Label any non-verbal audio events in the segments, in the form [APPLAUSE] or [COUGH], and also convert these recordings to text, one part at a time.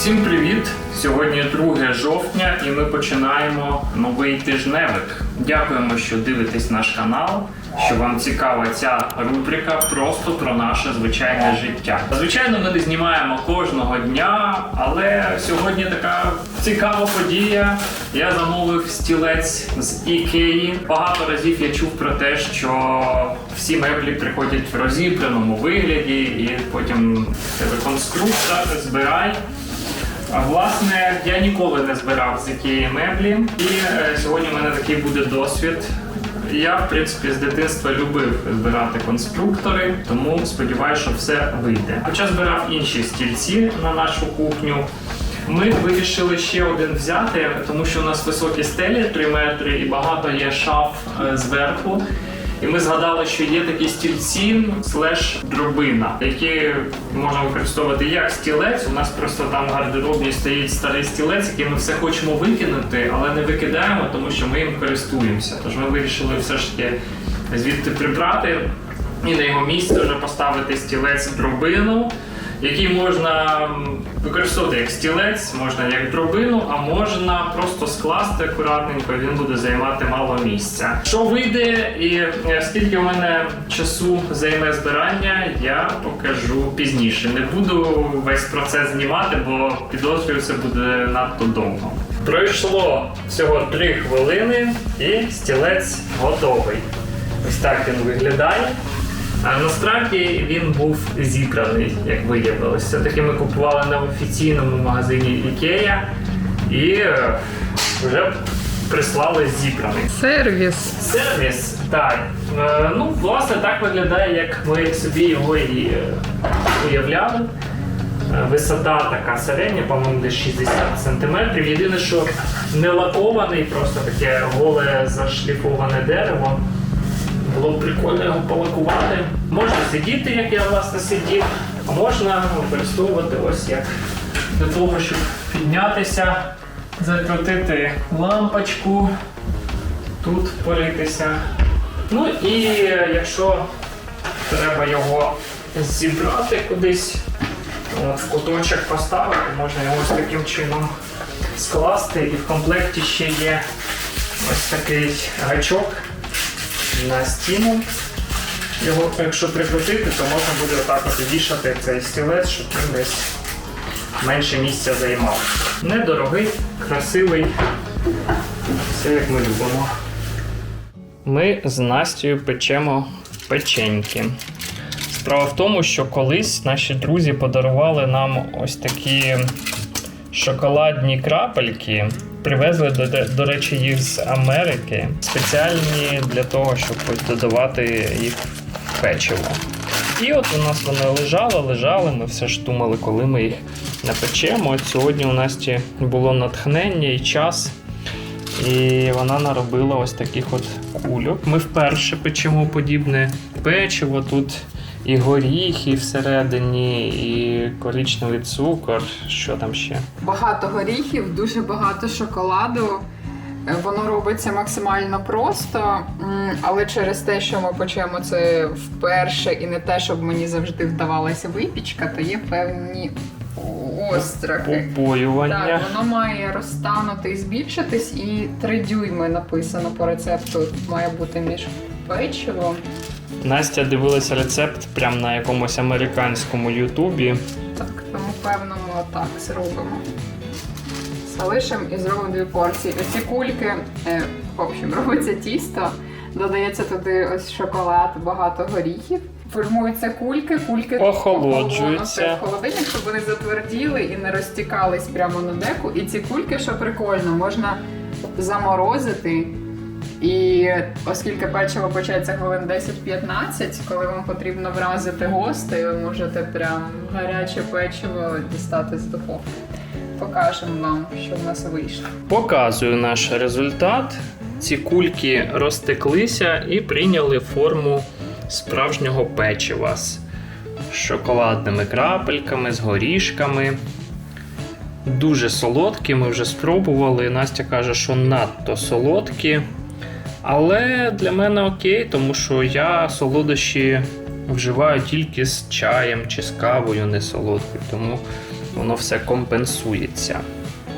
Всім привіт! Сьогодні 2 жовтня і ми починаємо новий тижневик. Дякуємо, що дивитесь наш канал, що вам цікава ця рубрика просто про наше звичайне життя. Звичайно, ми не знімаємо кожного дня, але сьогодні така цікава подія. Я замовив стілець з Ікеї. Багато разів я чув про те, що всі меблі приходять в розібраному вигляді, і потім тебе конструктор, збирай. А власне, я ніколи не збирав з Ікеї меблі, і е, сьогодні в мене такий буде досвід. Я, в принципі, з дитинства любив збирати конструктори, тому сподіваюся, що все вийде. Хоча збирав інші стільці на нашу кухню. Ми вирішили ще один взяти, тому що у нас високі стелі 3 метри і багато є шаф е, зверху. І ми згадали, що є такі стільці слеш дробина, які можна використовувати як стілець. У нас просто там в гардеробні стоїть старий стілець, який ми все хочемо викинути, але не викидаємо, тому що ми їм користуємося. Тож ми вирішили все ж таки звідти прибрати і на його місце вже поставити стілець дробину. Який можна використовувати як стілець, можна як дробину, а можна просто скласти акуратненько, він буде займати мало місця. Що вийде і е, скільки в мене часу займе збирання, я покажу пізніше. Не буду весь процес знімати, бо підозрюю, це буде надто довго. Пройшло всього 3 хвилини, і стілець готовий. Ось так він виглядає. А насправді він був зібраний, як виявилось. Все-таки ми купували на офіційному магазині Ікея і е, вже прислали зібраний. Сервіс. Сервіс, так. Е, ну, власне, так виглядає, як ми собі його і е, уявляли. Висота така середня, по-моєму, десь 60 см. Єдине, що не лакований, просто таке голе зашліфоване дерево. Було б прикольно його полакувати. Можна сидіти, як я власне сидів, а можна використовувати ось як для того, щоб піднятися, закрутити лампочку, тут поритися. Ну і е, якщо треба його зібрати кудись, от, в куточок поставити, можна його ось таким чином скласти. І в комплекті ще є ось такий гачок на стіну. Його, якщо прикрутити, то можна буде отак от вішати цей стілець, щоб він десь менше місця займав. Недорогий, красивий, все як ми любимо. Ми з Настю печемо печеньки. Справа в тому, що колись наші друзі подарували нам ось такі шоколадні крапельки. Привезли, до, до речі, їх з Америки. Спеціальні для того, щоб додавати їх в печиво. І от у нас вони лежали, лежали. Ми все ж думали, коли ми їх напечемо. От сьогодні у Насті було натхнення і час. І вона наробила ось таких от кульок. Ми вперше печемо подібне печиво. Тут і горіхи всередині, і коричневий цукор. Що там ще? Багато горіхів, дуже багато шоколаду. Е, Воно робиться максимально просто, але через те, що ми почнемо це вперше, і не те, щоб мені завжди вдавалася випічка, то є певні острахи. Побоювання. Так, воно має розтанути і збільшитись, і 3 дюйми написано по рецепту має бути між печивом. Настя дивилася рецепт прямо на якомусь американському ютубі. Так, тому певно ми отак зробимо. Залишимо і зробимо дві порції. Ось ці кульки, е, в общем, робиться тісто, додається туди ось шоколад, багато горіхів. Формуються кульки, кульки Охолоджуються. в холодильник, щоб вони затверділи і не розтікались прямо на деку. І ці кульки, що прикольно, можна заморозити. І оскільки печиво печеться хвилин 10-15, коли вам потрібно вразити гостей, ви можете прям гаряче печиво дістати з духовки. Покажемо вам, що в нас вийшло. Показую наш результат. Ці кульки розтеклися і прийняли форму справжнього печива з шоколадними крапельками, з горішками. Дуже солодкі, ми вже спробували. Настя каже, що надто солодкі. Але для мене окей, тому що я солодощі вживаю тільки з чаєм чи з кавою не солодкою. Тому воно все компенсується.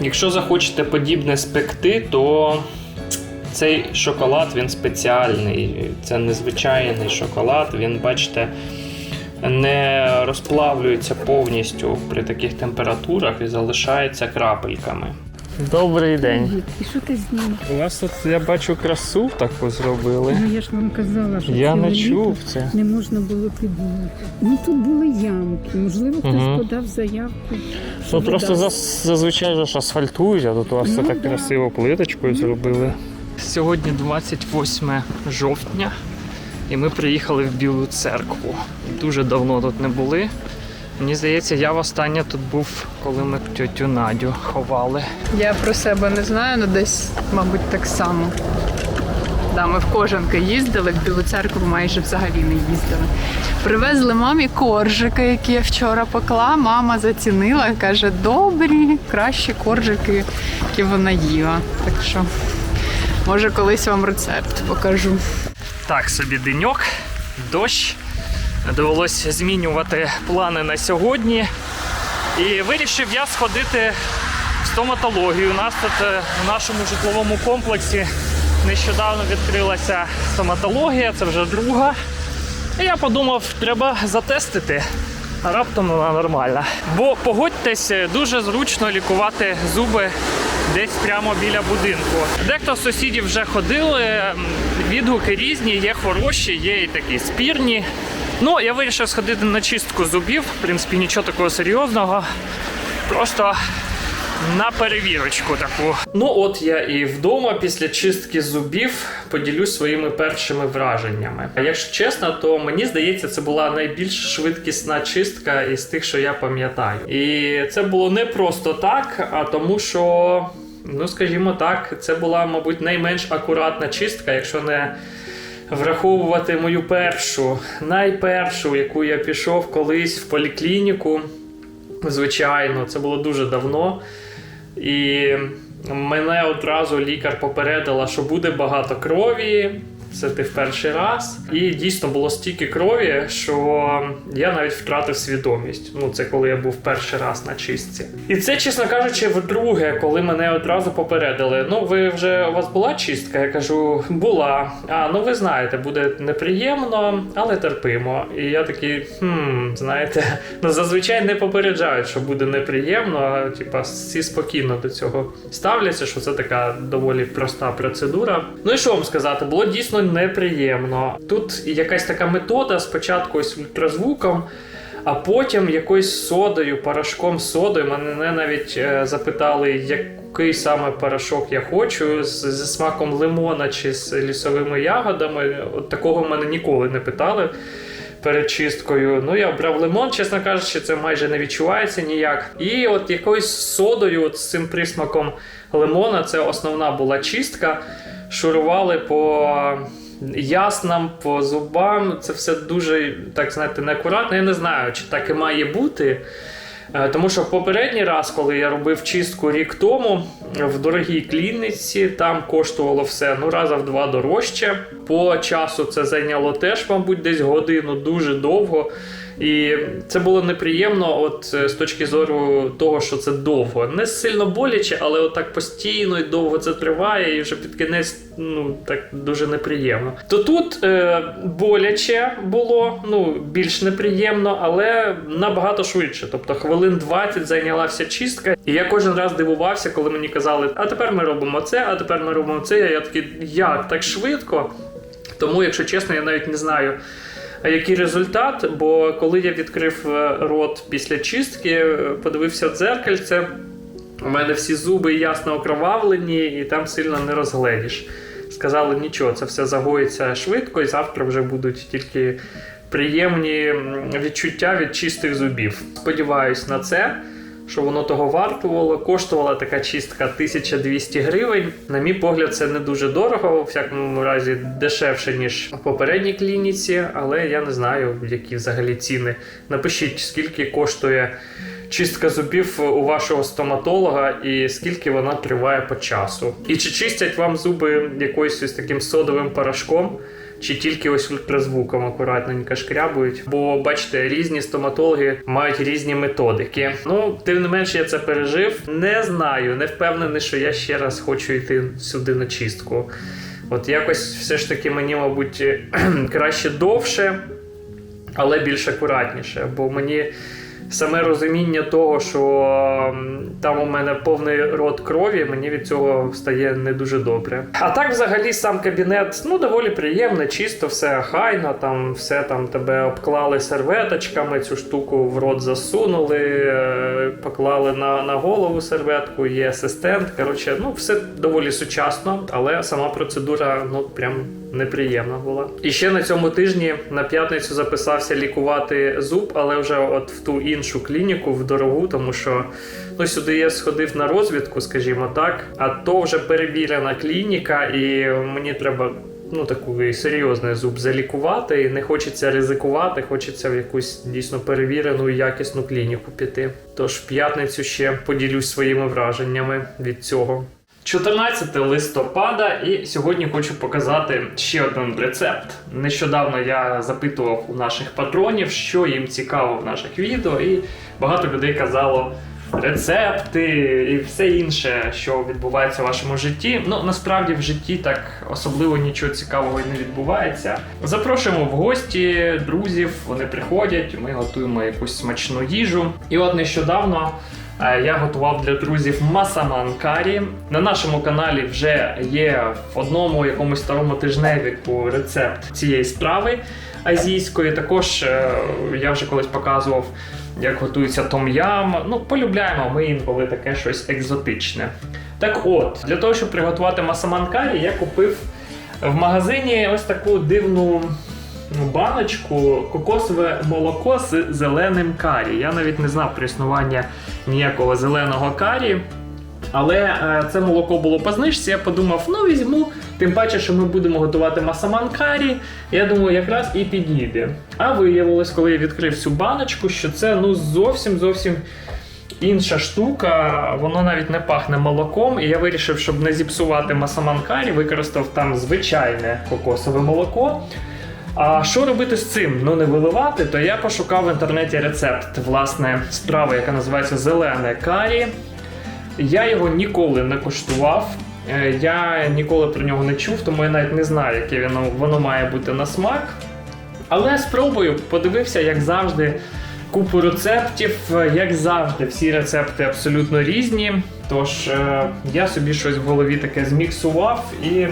Якщо захочете подібне спекти, то цей шоколад він спеціальний. Це незвичайний шоколад. Він, бачите, не розплавлюється повністю при таких температурах і залишається крапельками. Добрий день. І що ти з? У вас тут я бачу красу таку зробили. Ну я ж вам казала, що Я ціле не літо чув це. Не можна було підняти. Ну тут були ямки. Можливо, хтось Мгм. подав заявку. що Ну просто зас- зазвичай ж асфальтують, а тут у вас Ну, це так да. красиво плиточкою зробили. Сьогодні 28 жовтня, і ми приїхали в Білу церкву. Дуже давно тут не були. Мені здається, я востаннє тут був, коли ми тьотю Надю ховали. Я про себе не знаю, але десь, мабуть, так само. Да, ми в кожанки їздили, в Білу церкву майже взагалі не їздили. Привезли мамі коржики, які я вчора пекла. Мама зацінила і каже, добрі, кращі коржики, які вона їла. Так що, може, колись вам рецепт покажу. Так, собі деньок, дощ. Довелося змінювати плани на сьогодні. І вирішив я сходити в стоматологію. У нас тут е, в нашому житловому комплексі нещодавно відкрилася стоматологія, це вже друга. І я подумав, треба затестити. А раптом вона нормальна. Бо погодьтесь, дуже зручно лікувати зуби десь прямо біля будинку. Дехто з сусідів вже ходили, відгуки різні, є хороші, є і такі спірні. Ну, я вирішив сходити на чистку зубів. В принципі, нічого такого серйозного. Просто на перевірочку таку. Ну, от я і вдома після чистки зубів поділюсь своїми першими враженнями. А якщо чесно, то мені здається, це була найбільш швидкісна чистка із тих, що я пам'ятаю. І це було не просто так, а тому, що, ну скажімо так, це була, мабуть, найменш акуратна чистка, якщо не. Враховувати мою першу, найпершу, яку я пішов колись в поліклініку. Звичайно, це було дуже давно. І мене одразу лікар попередила, що буде багато крові. Це ти в перший раз. І дійсно було стільки крові, що я навіть втратив свідомість. Ну, це коли я був перший раз на чистці. І це, чесно кажучи, вдруге, коли мене одразу попередили. Ну, ви вже у вас була чистка? Я кажу, була. А, ну ви знаєте, буде неприємно, але терпимо. І я такий, хм, знаєте, ну зазвичай не попереджають, що буде неприємно, типа всі спокійно до цього ставляться, що це така доволі проста процедура. Ну і що вам сказати, було дійсно неприємно. Тут якась така метода спочатку ось ультразвуком. А потім якоюсь содою, порошком содою. Мене навіть е, запитали, який саме порошок я хочу, з, зі смаком лимона чи з лісовими ягодами. От такого мене ніколи не питали перед чисткою. Ну, я обрав лимон, чесно кажучи, це майже не відчувається ніяк. І от якоюсь содою, от з цим присмаком лимона, це основна була чистка. Шурували по яснам, по зубам. Це все дуже, так знаєте, неакуратно. Я не знаю, чи так і має бути. Е, Тому що попередній раз, коли я робив чистку рік тому в дорогій клініці, там коштувало все ну раза в два дорожче. По часу це зайняло теж, мабуть, десь годину дуже довго. І це було неприємно, от е, з точки зору того, що це довго. Не сильно боляче, але отак постійно і довго це триває, і вже під кінець ну так дуже неприємно. То тут е, боляче було, ну більш неприємно, але набагато швидше. Тобто хвилин 20 зайняла вся чистка. І я кожен раз дивувався, коли мені казали, а тепер ми робимо це, а тепер ми робимо це. Я такий, як так швидко? Тому, якщо чесно, я навіть не знаю. Який результат? Бо коли я відкрив е, рот після чистки, е, подивився в дзеркальце, у мене всі зуби ясно окровавлені, і там сильно не розгледіш. Сказали, нічого, це все загоїться швидко, і завтра вже будуть тільки приємні відчуття від чистих зубів. Сподіваюсь на це. Що воно того вартувало, коштувала така чистка 1200 гривень. На мій погляд, це не дуже дорого, у всякому разі дешевше, ніж в попередній клініці, але я не знаю, які взагалі ціни. Напишіть, скільки коштує чистка зубів у вашого стоматолога і скільки вона триває по часу. І чи чистять вам зуби якоюсь таким содовим порошком? Чи тільки ось ультразвуком акуратненько шкрябують. Бо бачите, різні стоматологи мають різні методики. Ну, тим не менше, я це пережив. Не знаю, не впевнений, що я ще раз хочу йти сюди на чистку. От якось все ж таки мені, мабуть, [CLEARS THROAT] краще довше, але більш акуратніше. Бо мені саме розуміння того, що там у мене повний рот крові, мені від цього стає не дуже добре. А так, взагалі, сам кабінет ну доволі приємний, чисто, все хайно, там все там тебе обклали серветочками, цю штуку в рот засунули, е, поклали на, на голову серветку, є асистент. Коротше, ну все доволі сучасно, але сама процедура ну прям неприємна була. І ще на цьому тижні на п'ятницю записався лікувати зуб, але вже от в ту іншу клініку, в дорогу, тому що ну сюди я сходив на розвідку, скажімо так. А то вже перевірена клініка, і мені треба. Ну, такий серйозний зуб залікувати, і не хочеться ризикувати, хочеться в якусь дійсно перевірену і якісну клініку піти. Тож в п'ятницю ще поділюсь своїми враженнями від цього. 14 листопада, і сьогодні хочу показати ще один рецепт. Нещодавно я запитував у наших патронів, що їм цікаво в наших відео, і багато людей казало рецепти і все інше, що відбувається в вашому житті. Ну насправді в житті так особливо нічого цікавого не відбувається. Запрошуємо в гості друзів, вони приходять, ми готуємо якусь смачну їжу. І от нещодавно. Я готував для друзів масаман карі. На нашому каналі вже є в одному якомусь старому тижневіку рецепт цієї страви азійської. Також е, я вже колись показував, як готується том-ям. Ну, полюбляємо ми інколи таке щось екзотичне. Так от, для того, щоб приготувати масаман карі, я купив в магазині ось таку дивну ну, баночку кокосове молоко з зеленим карі. Я навіть не знав про існування ніякого зеленого карі. Але е, це молоко було по знижці, я подумав, ну візьму, тим паче, що ми будемо готувати масаман карі. Я думаю, якраз і підійде. А виявилось, коли я відкрив цю баночку, що це ну зовсім зовсім інша штука, воно навіть не пахне молоком. І я вирішив, щоб не зіпсувати масаман карі, використав там звичайне кокосове молоко. А що робити з цим? Ну не виливати, то я пошукав в інтернеті рецепт власне страви, яка називається зелене карі. Я його ніколи не коштував. е, Я ніколи про нього не чув, тому я навіть не знаю, яке воно, воно має бути на смак. Але спробую, подивився, як завжди, купу рецептів. Е, Як завжди, всі рецепти абсолютно різні. Тож е, я собі щось в голові таке зміксував і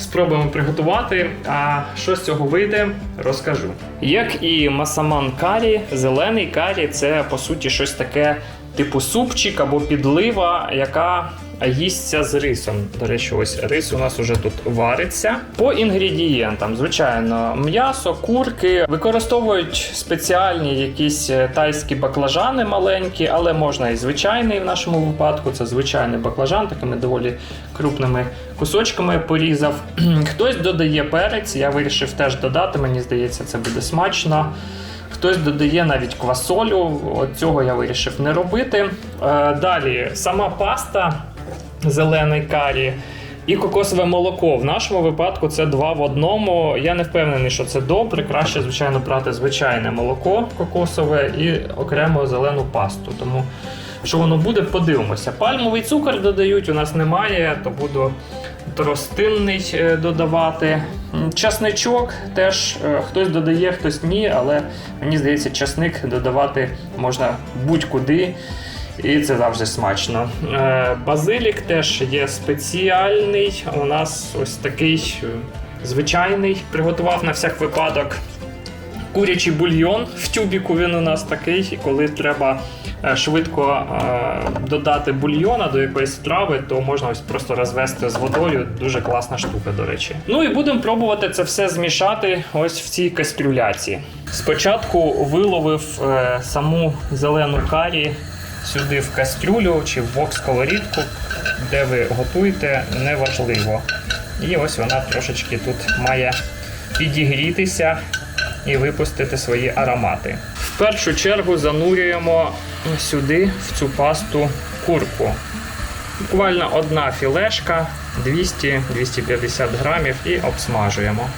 спробуємо приготувати. А що з цього вийде, розкажу. Як і масаман карі, зелений карі це по суті щось таке типу супчик або підлива, яка їсться з рисом. До речі, ось рис у нас уже тут вариться. По інгредієнтам, звичайно, м'ясо, курки використовують спеціальні якісь е, тайські баклажани маленькі, але можна і звичайний в нашому випадку. Це звичайний баклажан, такими доволі крупними кусочками порізав. [CLEARS THROAT] Хтось додає перець, я вирішив теж додати. Мені здається, це буде смачно. Хтось додає навіть квасолю, от цього я вирішив не робити. Е, далі, сама паста, зелений карі і кокосове молоко. В нашому випадку це два в одному. Я не впевнений, що це добре. Краще, звичайно, брати звичайне молоко кокосове і окремо зелену пасту. Тому що воно буде, подивимося. Пальмовий цукор додають, у нас немає, то буду тростинний е, додавати. Часничок теж е, хтось додає, хтось ні, але мені здається, часник додавати можна будь-куди. І це завжди смачно. Е, Базилік теж є спеціальний. У нас ось такий е, звичайний. Приготував на всяк випадок курячий бульйон. В тюбіку він у нас такий, і коли треба е, швидко додати бульйона до якоїсь страви, то можна ось просто розвести з водою. Дуже класна штука, до речі. Ну і будемо пробувати це все змішати ось в цій кастрюляці. Спочатку виловив саму зелену карі сюди в кастрюлю чи в вок-сковорідку, де ви готуєте, неважливо. І ось вона трошечки тут має підігрітися і випустити свої аромати. В першу чергу занурюємо сюди, в цю пасту, курку. Буквально одна філешка 200-250 грамів і обсмажуємо.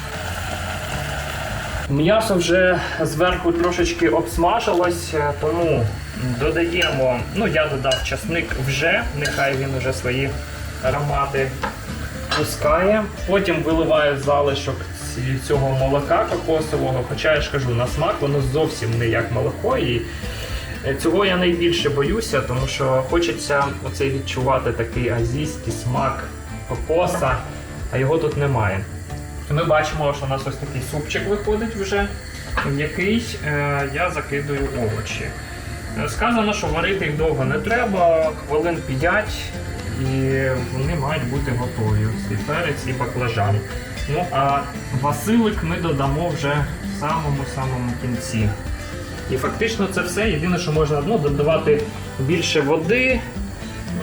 М'ясо вже зверху трошечки обсмажилось, е, тому додаємо. Ну, я додав часник вже, нехай він вже свої аромати пускає. Потім виливаю залишок цього молока кокосового. Хоча я ж кажу, на смак воно зовсім не як молоко. І е, цього я найбільше боюся, тому що хочеться оцей відчувати такий азійський смак кокоса, а його тут немає. Ми бачимо, що у нас ось такий супчик виходить вже, в який е, я закидую овочі. Е, Сказано, що варити їх довго не треба, хвилин 5, і вони мають бути готові. Ось І перець, і баклажан. Ну а Василик ми додамо вже в самому-самому кінці. І фактично це все. Єдине, що можна ну, додавати більше води.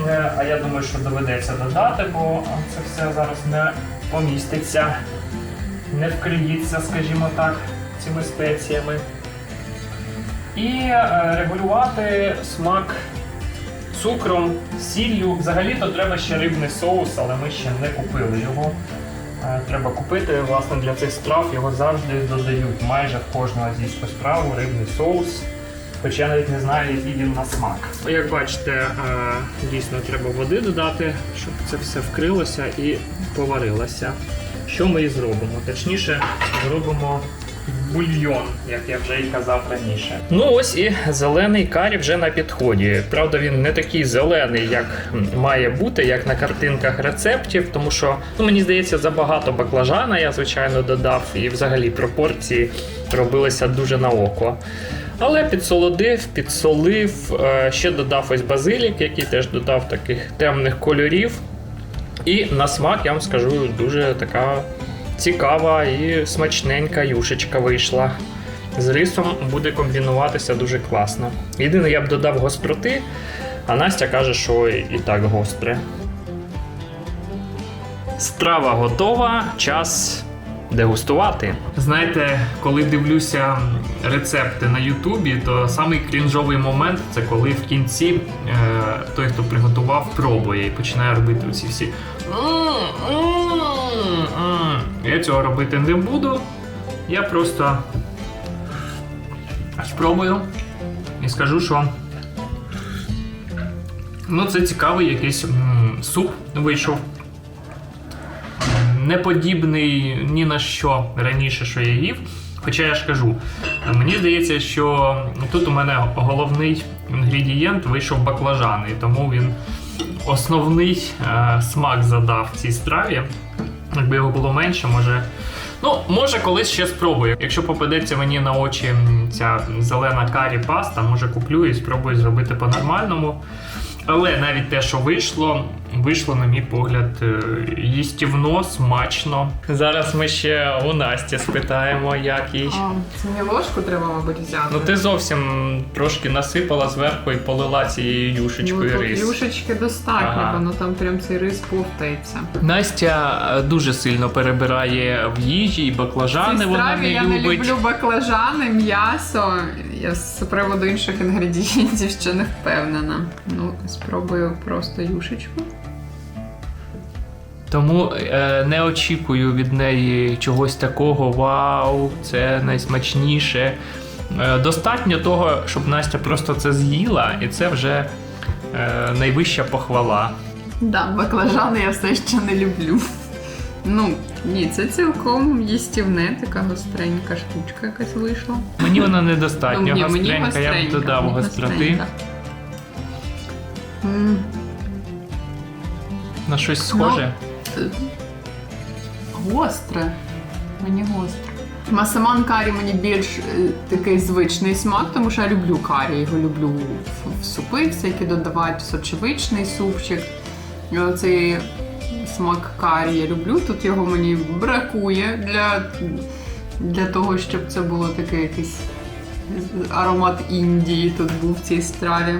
Е, А я думаю, що доведеться додати, бо це все зараз не поміститься, не вкриється, скажімо так, цими спеціями. І е, регулювати смак цукром, сіллю. Взагалі-то треба ще рибний соус, але ми ще не купили його. Е, Треба купити. Власне, для цих страв його завжди додають майже в кожну азійську страву рибний соус. Хоча я навіть не знаю, який він на смак. Як бачите, е, дійсно треба води додати, щоб це все вкрилося і поварилося. Що ми і зробимо? Точніше, зробимо бульйон, як я вже і казав раніше. Ну ось і зелений карі вже на підході. Правда, він не такий зелений, як має бути, як на картинках рецептів, тому що ну, мені здається, забагато баклажана я звичайно додав, і взагалі пропорції робилися дуже на око. Але підсолодив, підсолив, е, ще додав ось базилік, який теж додав таких темних кольорів. І на смак, я вам скажу, дуже така цікава і смачненька юшечка вийшла. З рисом буде комбінуватися дуже класно. Єдине, я б додав гостроти, а Настя каже, що і так гостре. Страва готова, час дегустувати. Знаєте, коли дивлюся рецепти на Ютубі, то самий крінжовий момент це коли в кінці е, той, хто приготував, пробує і починає робити оці всі. Я цього робити не буду. Я просто спробую і скажу, що ну, це цікавий якийсь суп вийшов не подібний ні на що раніше, що я їв. Хоча я ж кажу, мені здається, що тут у мене головний інгредієнт вийшов баклажан, і тому він основний е, смак задав цій страві. Якби його було менше, може. Ну, може, колись ще спробую. Якщо попадеться мені на очі ця зелена карі паста, може куплю і спробую зробити по-нормальному. Але навіть те, що вийшло, вийшло, на мій погляд, е, їстівно, смачно. Зараз ми ще у Насті спитаємо, як їй. А, це не ложку треба, мабуть, взяти. Ну ти зовсім трошки насипала зверху і полила цією юшечкою Ну, рис. юшечки достатньо, Ага. воно там прям цей рис повтається. Настя е, дуже сильно перебирає в їжі і баклажани цій вона не я не любить. люблю баклажани, м'ясо. Я з приводу інших інгредієнтів ще не впевнена. Ну, спробую просто юшечку. Тому е, не очікую від неї чогось такого. Вау, це найсмачніше. Е, достатньо того, щоб Настя просто це з'їла, і це вже е, найвища похвала. Да, баклажани я все ще не люблю. Ну, ні, це цілком їстівне, така гостренька штучка якась вийшла. Мені вона недостатньо Ну, ні, гостренька, я б додав мені гостроти. гостренька. М, На щось схоже. е, Гостре. Мені гостре. Масаман карі мені більш е, такий звичний смак, тому що я люблю карі. Його люблю в, в супи, всякі додавати, сочевичний супчик. Оцей смак карі я люблю. Тут його мені бракує для, для того, щоб це було таке якийсь аромат Індії тут був в цій страві.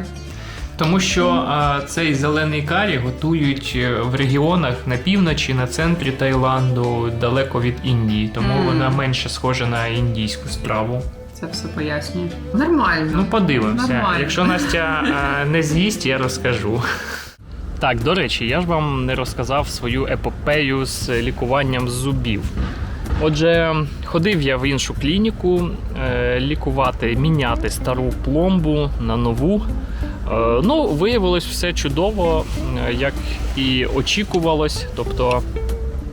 Тому що а, цей зелений карі готують е, в регіонах на півночі, на центрі Таїланду, далеко від Індії, тому Мм. вона менше схожа на індійську страву. Це все пояснює. Нормально. Ну, подивимося. Нормально. Якщо Настя е, не з'їсть, я розкажу. Так, до речі, я ж вам не розказав свою епопею з лікуванням зубів. Отже, ходив я в іншу клініку е, лікувати, міняти стару пломбу на нову. Е, ну, виявилось все чудово, е, як і очікувалось. Тобто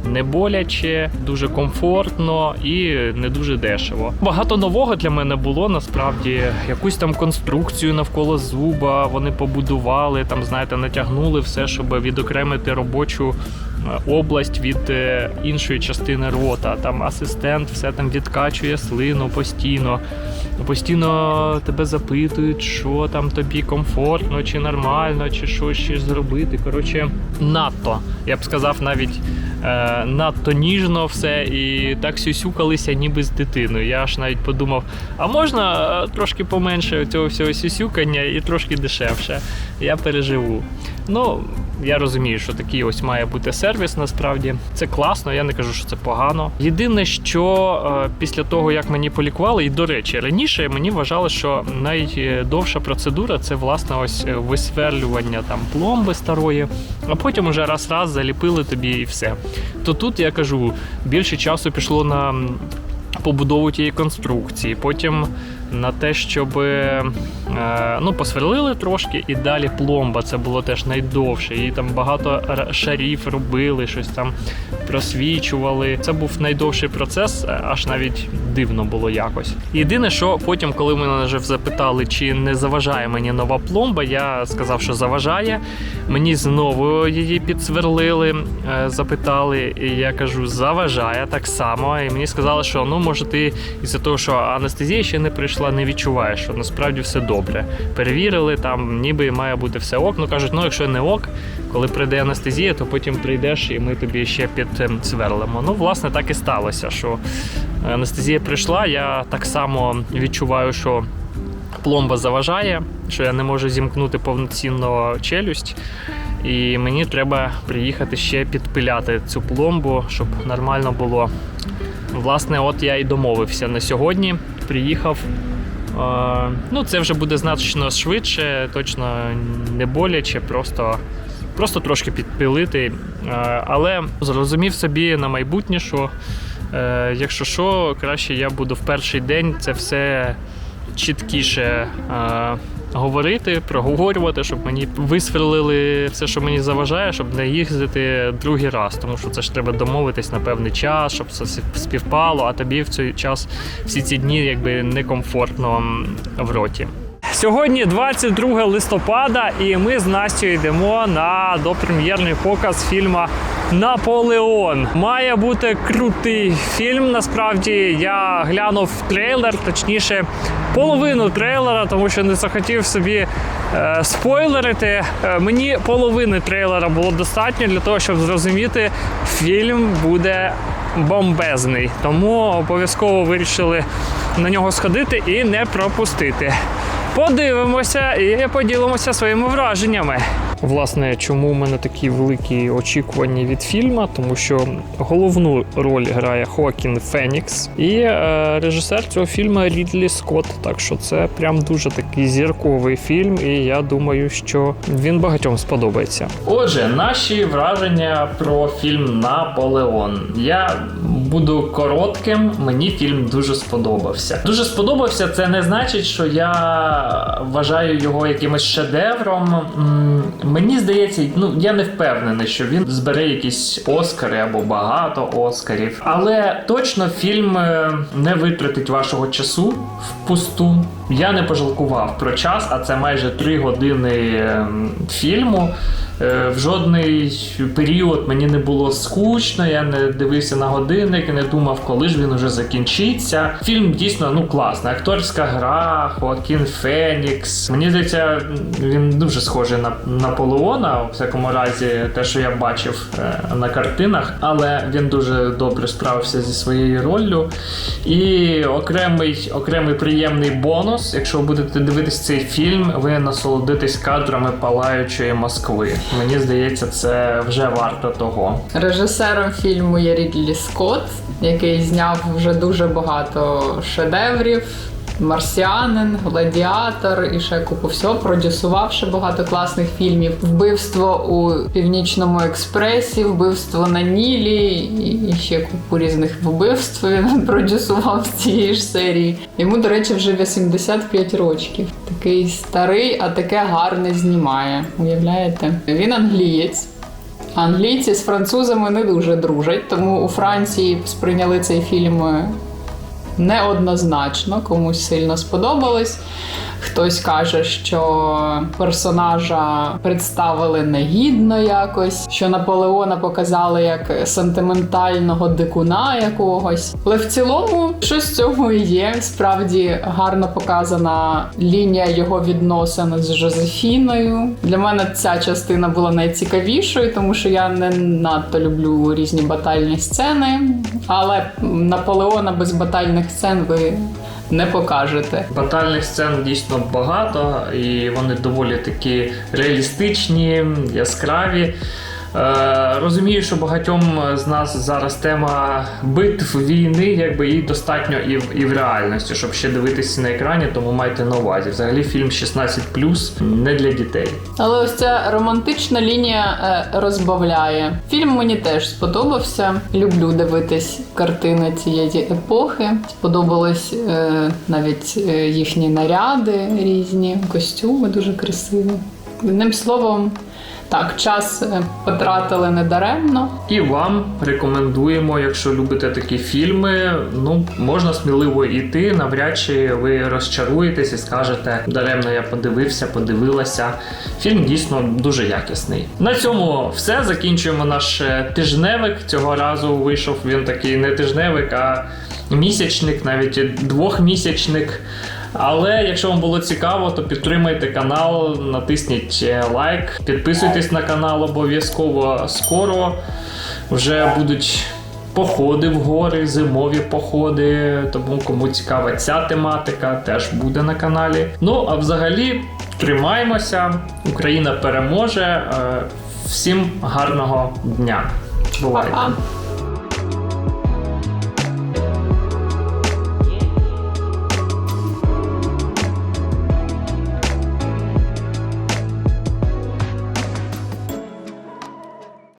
не боляче, дуже комфортно і не дуже дешево. Багато нового для мене було насправді. Якусь там конструкцію навколо зуба вони побудували, там, знаєте, натягнули все, щоб відокремити робочу е, область від е, іншої частини рота. Там асистент все там відкачує слину постійно. Постійно тебе запитують, що там тобі комфортно, чи нормально, чи що ще зробити. Коротше, надто. Я б сказав, навіть е, надто ніжно все і так сюсюкалися, ніби з дитиною. Я аж навіть подумав, а можна е, трошки поменше цього всього сюсюкання і трошки дешевше. Я переживу. Ну, я розумію, що такий ось має бути сервіс. Насправді це класно, я не кажу, що це погано. Єдине, що е, після того, як мені полікували, і до речі, раніше мені вважали, що найдовша процедура це власне ось е, висверлювання там пломби старої, а потім уже раз-раз заліпили тобі і все. То тут я кажу, більше часу пішло на побудову тієї конструкції, потім на те, щоб е, ну, посверлили трошки, і далі пломба це було теж найдовше. І там багато шарів робили, щось там просвічували. Це був найдовший процес, е, аж навіть дивно було якось. Єдине, що потім, коли мене вже запитали, чи не заважає мені нова пломба, я сказав, що заважає. Мені знову її підсверлили, е, запитали, і я кажу, заважає так само. І мені сказали, що ну може ти із-за того, що анестезія ще не прийшла, не відчуваєш, що насправді все добре. Перевірили, там ніби має бути все ок. Ну кажуть, ну якщо не ок, коли прийде анестезія, то потім прийдеш і ми тобі ще підсверлимо. Ну, власне, так і сталося, що анестезія прийшла. Я так само відчуваю, що пломба заважає, що я не можу зімкнути повноцінно челюсть. І мені треба приїхати ще підпиляти цю пломбу, щоб нормально було. Власне, от я і домовився на сьогодні. Приїхав. Ну, це вже буде значно швидше, точно не боляче, просто, просто трошки підпилити. Але зрозумів собі на майбутнє, що е, якщо що, краще я буду в перший день це все чіткіше говорити, проговорювати, щоб мені висверлили все, що мені заважає, щоб не їздити другий раз. Тому що це ж треба домовитись на певний час, щоб все співпало, а тобі в цей час всі ці дні якби некомфортно в роті. Сьогодні 22 листопада, і ми з Настю йдемо на допрем'єрний показ фільму Наполеон. Має бути крутий фільм. Насправді я глянув трейлер, точніше, половину трейлера, тому що не захотів собі е, спойлерити. Е, мені половини трейлера було достатньо для того, щоб зрозуміти, фільм буде бомбезний. Тому обов'язково вирішили на нього сходити і не пропустити. Подивимося і поділимося своїми враженнями. Власне, чому в мене такі великі очікування від фільму? Тому що головну роль грає Хоакін Фенікс і е, режисер цього фільму Рідлі Скотт. Так що це прям дуже такий зірковий фільм, і я думаю, що він багатьом сподобається. Отже, наші враження про фільм Наполеон. Я буду коротким. Мені фільм дуже сподобався. Дуже сподобався. Це не значить, що я вважаю його якимось шедевром. Мені здається, ну я не впевнений, що він збере якісь оскари або багато оскарів. Але точно фільм е, не витратить вашого часу впусту. Я не пожалкував про час, а це майже три години ем, фільму. Е, В жодний період мені не було скучно, я не дивився на годинник і не думав, коли ж він уже закінчиться. Фільм дійсно ну класний. Акторська гра, Хоакін Фенікс. Мені здається, він дуже схожий на Наполеона, у всякому разі, те, що я бачив е, на картинах, але він дуже добре справився зі своєю роллю. І окремий, окремий приємний бонус, якщо будете дивитись цей фільм, ви насолодитесь кадрами палаючої Москви. Мені здається, це вже варто того. Режисером фільму є Рідлі Скотт, який зняв вже дуже багато шедеврів. Марсіанин, Гладіатор і ще купу всього. Продюсував ще багато класних фільмів. Вбивство у Північному експресі, вбивство на Нілі і ще купу різних вбивств він [LAUGHS] продюсував з цієї ж серії. Йому, до речі, вже 85 років. Такий старий, а таке гарне знімає. Уявляєте? Він англієць. Англійці з французами не дуже дружать, тому у Франції сприйняли цей фільм неоднозначно, комусь сильно сподобалось. Хтось каже, що персонажа представили негідно якось, що Наполеона показали як сентиментального дикуна якогось. Але в цілому, що з цього і є. Справді гарно показана лінія його відносин з Жозефіною. Для мене ця частина була найцікавішою, тому що я не надто люблю різні батальні сцени. Але Наполеона без батальних сцен ви не покажете. Батальних сцен дійсно багато, і вони доволі такі реалістичні, яскраві. Е, розумію, що багатьом з нас зараз тема битв війни, якби її достатньо і в, і в реальності, щоб ще дивитися на екрані, тому майте на увазі. Взагалі фільм 16 не для дітей. Але ось ця романтична лінія е, розбавляє. Фільм мені теж сподобався. Люблю дивитись картини цієї епохи. Сподобались е, навіть їхні наряди різні, костюми дуже красиві. Одним словом, так, час е, потратили недаремно. І вам рекомендуємо, якщо любите такі фільми, ну можна сміливо йти. Навряд чи ви розчаруєтесь і скажете, даремно я подивився, подивилася. Фільм дійсно дуже якісний. На цьому все. Закінчуємо наш е, тижневик. Цього разу вийшов він такий не тижневик, а місячник, навіть двохмісячник. Але якщо вам було цікаво, то підтримайте канал, натисніть е, лайк, підписуйтесь на канал обов'язково скоро. Вже будуть походи в гори, зимові походи. Тому кому цікава ця тематика, теж буде на каналі. Ну а взагалі тримаємося. Україна переможе. Е, Всім гарного дня. Бувайте!